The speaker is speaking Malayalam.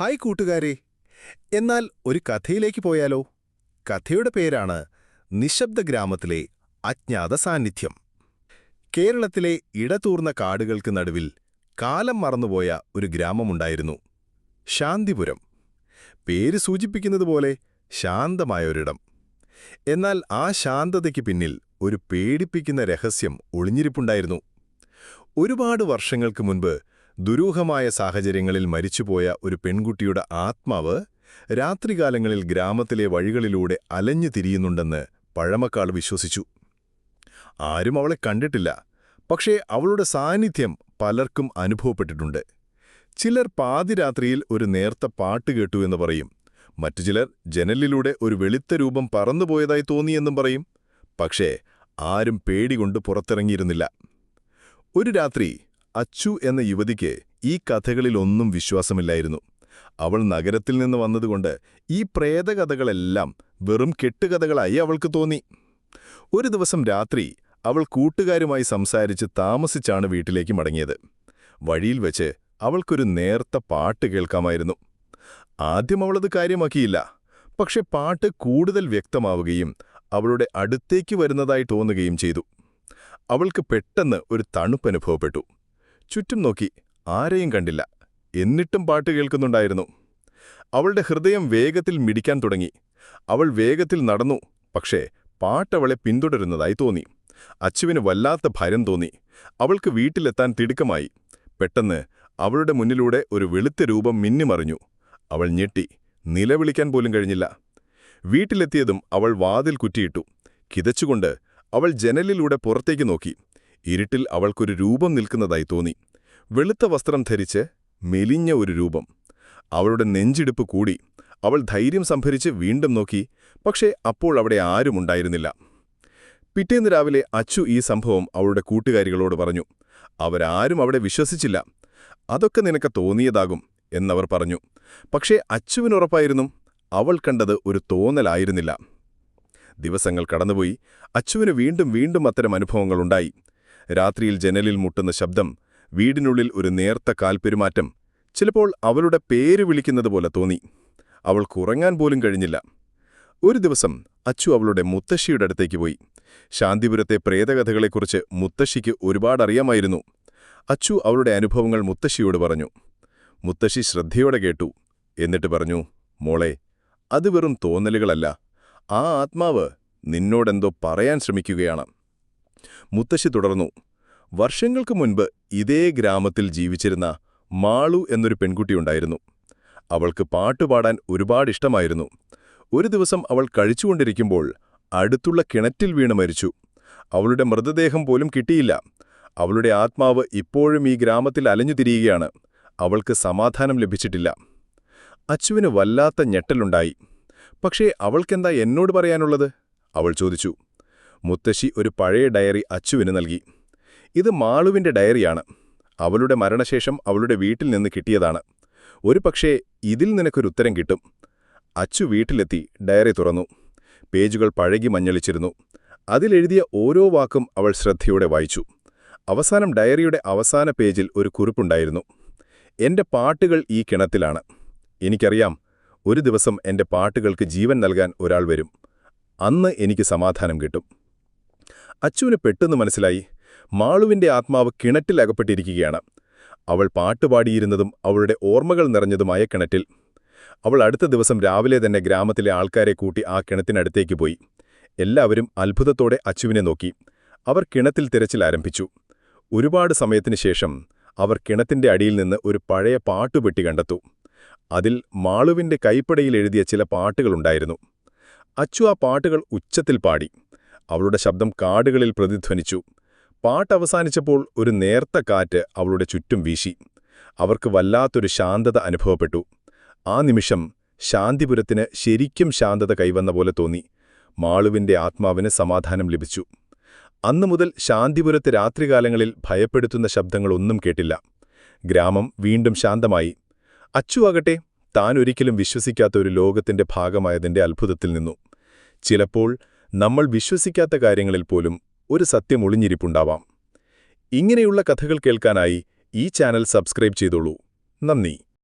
ഹായ് കൂട്ടുകാരെ. എന്നാൽ ഒരു കഥയിലേക്ക് പോയാലോ? കഥയുടെ പേരാണ് നിശബ്ദ ഗ്രാമത്തിലെ അജ്ഞാത സാന്നിധ്യം. കേരളത്തിലെ ഇടതൂർന്ന കാടുകൾക്ക് നടുവിൽ കാലം മറന്നുപോയ ഒരു ഗ്രാമമുണ്ടായിരുന്നു. ശാന്തിപുരം. പേര് സൂചിപ്പിക്കുന്നതുപോലെ ശാന്തമായൊരിടം. എന്നാൽ ആ ശാന്തതയ്ക്ക് പിന്നിൽ ഒരു പേടിപ്പിക്കുന്ന രഹസ്യം ഒളിഞ്ഞിരിപ്പുണ്ടായിരുന്നു. ഒരുപാട് വർഷങ്ങൾക്ക് മുൻപ് ദുരൂഹമായ സാഹചര്യങ്ങളിൽ മരിച്ചുപോയ ഒരു പെൺകുട്ടിയുടെ ആത്മാവ് രാത്രികാലങ്ങളിൽ ഗ്രാമത്തിലെ വഴികളിലൂടെ അലഞ്ഞു തിരിയുന്നുണ്ടെന്ന് പഴമക്കാൾ വിശ്വസിച്ചു. ആരും അവളെ കണ്ടിട്ടില്ല പക്ഷേ അവളുടെ സാന്നിധ്യം പലർക്കും അനുഭവപ്പെട്ടിട്ടുണ്ട്. ചിലർ പാതിരാത്രിയിൽ ഒരു നേർത്ത പാട്ട് കേട്ടു എന്ന് പറയും. മറ്റു ചിലർ ജനലിലൂടെ ഒരു വെളുത്ത രൂപം പറന്നുപോയതായി തോന്നിയെന്നും പറയും. പക്ഷേ ആരും പേടികൊണ്ട് പുറത്തിറങ്ങിയിരുന്നില്ല. ഒരു രാത്രി അച്ചു എന്ന യുവതിക്ക് ഈ കഥകളിലൊന്നും വിശ്വാസമില്ലായിരുന്നു. അവൾ നഗരത്തിൽ നിന്ന് വന്നതുകൊണ്ട് ഈ പ്രേതകഥകളെല്ലാം വെറും കെട്ടുകഥകളായി അവൾക്ക് തോന്നി. ഒരു ദിവസം രാത്രി അവൾ കൂട്ടുകാരുമായി സംസാരിച്ച് താമസിച്ചാണ് വീട്ടിലേക്ക് മടങ്ങിയത്. വഴിയിൽ വെച്ച് അവൾക്കൊരു നേർത്ത പാട്ട് കേൾക്കാമായിരുന്നു. ആദ്യം അവളത് കാര്യമാക്കിയില്ല. പക്ഷെ പാട്ട് കൂടുതൽ വ്യക്തമാവുകയും അവളുടെ അടുത്തേക്ക് വരുന്നതായി തോന്നുകയും ചെയ്തു. അവൾക്ക് പെട്ടെന്ന് ഒരു തണുപ്പനുഭവപ്പെട്ടു. ചുറ്റും നോക്കി ആരെയും കണ്ടില്ല. എന്നിട്ടും പാട്ട് കേൾക്കുന്നുണ്ടായിരുന്നു. അവളുടെ ഹൃദയം വേഗത്തിൽ മിടിക്കാൻ തുടങ്ങി. അവൾ വേഗത്തിൽ നടന്നു പക്ഷേ പാട്ടവളെ പിന്തുടരുന്നതായി തോന്നി. അച്ചുവിന് വല്ലാത്ത ഭയം തോന്നി. അവൾക്ക് വീട്ടിലെത്താൻ തിടുക്കമായി. പെട്ടെന്ന് അവളുടെ മുന്നിലൂടെ ഒരു വെളുത്ത രൂപം മിന്നിമറിഞ്ഞു. അവൾ ഞെട്ടി നിലവിളിക്കാൻ പോലും കഴിഞ്ഞില്ല. വീട്ടിലെത്തിയതും അവൾ വാതിൽ കുറ്റിയിട്ടു. കിതച്ചുകൊണ്ട് അവൾ ജനലിലൂടെ പുറത്തേക്ക് നോക്കി. ഇരുട്ടിൽ അവൾക്കൊരു രൂപം നിൽക്കുന്നതായി തോന്നി. വെളുത്ത വസ്ത്രം ധരിച്ച് മെലിഞ്ഞ ഒരു രൂപം. അവളുടെ നെഞ്ചിടിപ്പ് കൂടി. അവൾ ധൈര്യം സംഭരിച്ച് വീണ്ടും നോക്കി. പക്ഷേ അപ്പോൾ അവിടെ ആരുമുണ്ടായിരുന്നില്ല പിറ്റേന്ന് രാവിലെ അച്ചു ഈ സംഭവം അവളുടെ കൂട്ടുകാരികളോട് പറഞ്ഞു. അവരാരും അവിടെ വിശ്വസിച്ചില്ല. അതൊക്കെ നിനക്ക് തോന്നിയതാകും എന്നവർ പറഞ്ഞു. പക്ഷേ അച്ചുവിനുറപ്പായിരുന്നു. അവൾ കണ്ടത് ഒരു തോന്നലായിരുന്നില്ല. ദിവസങ്ങൾ കടന്നുപോയി. അച്ചുവിന് വീണ്ടും വീണ്ടും അത്തരം അനുഭവങ്ങളുണ്ടായി രാത്രിയിൽ ജനലിൽ മുട്ടുന്ന ശബ്ദം വീടിനുള്ളിൽ ഒരു നേർത്ത കാൽപെരുമാറ്റം ചിലപ്പോൾ അവളുടെ പേര് വിളിക്കുന്നത് പോലെ തോന്നി. അവൾക്കുറങ്ങാൻ പോലും കഴിഞ്ഞില്ല. ഒരു ദിവസം അച്ചു അവളുടെ മുത്തശ്ശിയുടെ അടുത്തേക്ക് പോയി. ശാന്തിപുരത്തെ പ്രേതകഥകളെക്കുറിച്ച് മുത്തശ്ശിക്ക് ഒരുപാടറിയാമായിരുന്നു അച്ചു അവളുടെ അനുഭവങ്ങൾ മുത്തശ്ശിയോട് പറഞ്ഞു. മുത്തശ്ശി ശ്രദ്ധയോടെ കേട്ടു. എന്നിട്ട് പറഞ്ഞു മോളെ അത് വെറും തോന്നലുകളല്ല. ആ ആത്മാവ് നിന്നോടെന്തോ പറയാൻ ശ്രമിക്കുകയാണ്. മുത്തശ്ശി തുടർന്നു വർഷങ്ങൾക്ക് മുൻപ് ഇതേ ഗ്രാമത്തിൽ ജീവിച്ചിരുന്ന മാളു എന്നൊരു പെൺകുട്ടിയുണ്ടായിരുന്നു അവൾക്ക് പാട്ടുപാടാൻ ഒരുപാട് ഇഷ്ടമായിരുന്നു. ഒരു ദിവസം അവൾ കഴിച്ചുകൊണ്ടിരിക്കുമ്പോൾ അടുത്തുള്ള കിണറ്റിൽ വീണ് മരിച്ചു. അവളുടെ മൃതദേഹം പോലും കിട്ടിയില്ല. അവളുടെ ആത്മാവ് ഇപ്പോഴും ഈ ഗ്രാമത്തിൽ അലഞ്ഞു തിരിയുകയാണ്. അവൾക്ക് സമാധാനം ലഭിച്ചിട്ടില്ല. അച്ചുവിന് വല്ലാത്ത ഞെട്ടലുണ്ടായി. പക്ഷേ അവൾക്കെന്താ എന്നോട് പറയാനുള്ളത്? അവൾ ചോദിച്ചു. മുത്തശ്ശി ഒരു പഴയ ഡയറി അച്ചുവിന് നൽകി. ഇത് മാളുവിന്റെ ഡയറിയാണ്. അവളുടെ മരണശേഷം അവളുടെ വീട്ടിൽ നിന്ന് കിട്ടിയതാണ്. ഒരു പക്ഷേ ഇതിൽ നിനക്കൊരു ഉത്തരം കിട്ടും. അച്ചു വീട്ടിലെത്തി ഡയറി തുറന്നു. പേജുകൾ പഴകി മഞ്ഞളിച്ചിരുന്നു. അതിലെഴുതിയ ഓരോ വാക്കും അവൾ ശ്രദ്ധയോടെ വായിച്ചു. അവസാനം ഡയറിയുടെ അവസാന പേജിൽ ഒരു കുറിപ്പുണ്ടായിരുന്നു. എന്റെ പാട്ടുകൾ ഈ കിണത്തിലാണ്. എനിക്കറിയാം ഒരു ദിവസം എന്റെ പാട്ടുകൾക്ക് ജീവൻ നൽകാൻ ഒരാൾ വരും. അന്ന് എനിക്ക് സമാധാനം കിട്ടും. അച്ചുവിന് പെട്ടെന്ന് മനസ്സിലായി മാളുവിന്റെ ആത്മാവ് കിണറ്റിൽ അകപ്പെട്ടിരിക്കുകയാണ്. അവൾ പാട്ടുപാടിയിരുന്നതും അവളുടെ ഓർമ്മകൾ നിറഞ്ഞതുമായ കിണറ്റിൽ. അവൾ അടുത്ത ദിവസം രാവിലെ തന്നെ ഗ്രാമത്തിലെ ആൾക്കാരെ കൂട്ടി ആ കിണറ്റിനടുത്തേക്ക് പോയി. എല്ലാവരും അത്ഭുതത്തോടെ അച്ചുവിനെ നോക്കി. അവർ കിണത്തിൽ തിരച്ചിൽ ആരംഭിച്ചു. ഒരുപാട് സമയത്തിനു ശേഷം അവർ കിണത്തിന്റെ അടിയിൽ നിന്ന് ഒരു പഴയ പാട്ടുപെട്ടി കണ്ടെത്തു. അതിൽ മാളുവിന്റെ കൈപ്പടയിൽ എഴുതിയ ചില പാട്ടുകളുണ്ടായിരുന്നു അച്ചു ആ പാട്ടുകൾ ഉച്ചത്തിൽ പാടി. അവളുടെ ശബ്ദം കാടുകളിൽ പ്രതിധ്വനിച്ചു. പാട്ടവസാനിച്ചപ്പോൾ ഒരു നേർത്ത കാറ്റ് അവളുടെ ചുറ്റും വീശി. അവർക്ക് വല്ലാത്തൊരു ശാന്തത അനുഭവപ്പെട്ടു. ആ നിമിഷം ശാന്തിപുരത്തിന് ശരിക്കും ശാന്തത കൈവന്ന പോലെ തോന്നി. മാളുവിന്റെ ആത്മാവിന് സമാധാനം ലഭിച്ചു. അന്നു മുതൽ ശാന്തിപുരത്ത് രാത്രികാലങ്ങളിൽ ഭയപ്പെടുത്തുന്ന ശബ്ദങ്ങളൊന്നും കേട്ടില്ല. ഗ്രാമം വീണ്ടും ശാന്തമായി. അച്ചുവാകട്ടെ താൻ ഒരിക്കലും വിശ്വസിക്കാത്ത ഒരു ലോകത്തിന്റെ ഭാഗമായതിന്റെ അത്ഭുതത്തിൽ നിന്നു. ചിലപ്പോൾ നമ്മൾ വിശ്വസിക്കാത്ത കാര്യങ്ങളിൽ പോലും ഒരു സത്യം ഒളിഞ്ഞിരിപ്പുണ്ടാവാം. ഇങ്ങനെയുള്ള കഥകൾ കേൾക്കാനായി ഈ ചാനൽ സബ്സ്ക്രൈബ് ചെയ്തോളൂ. നന്ദി.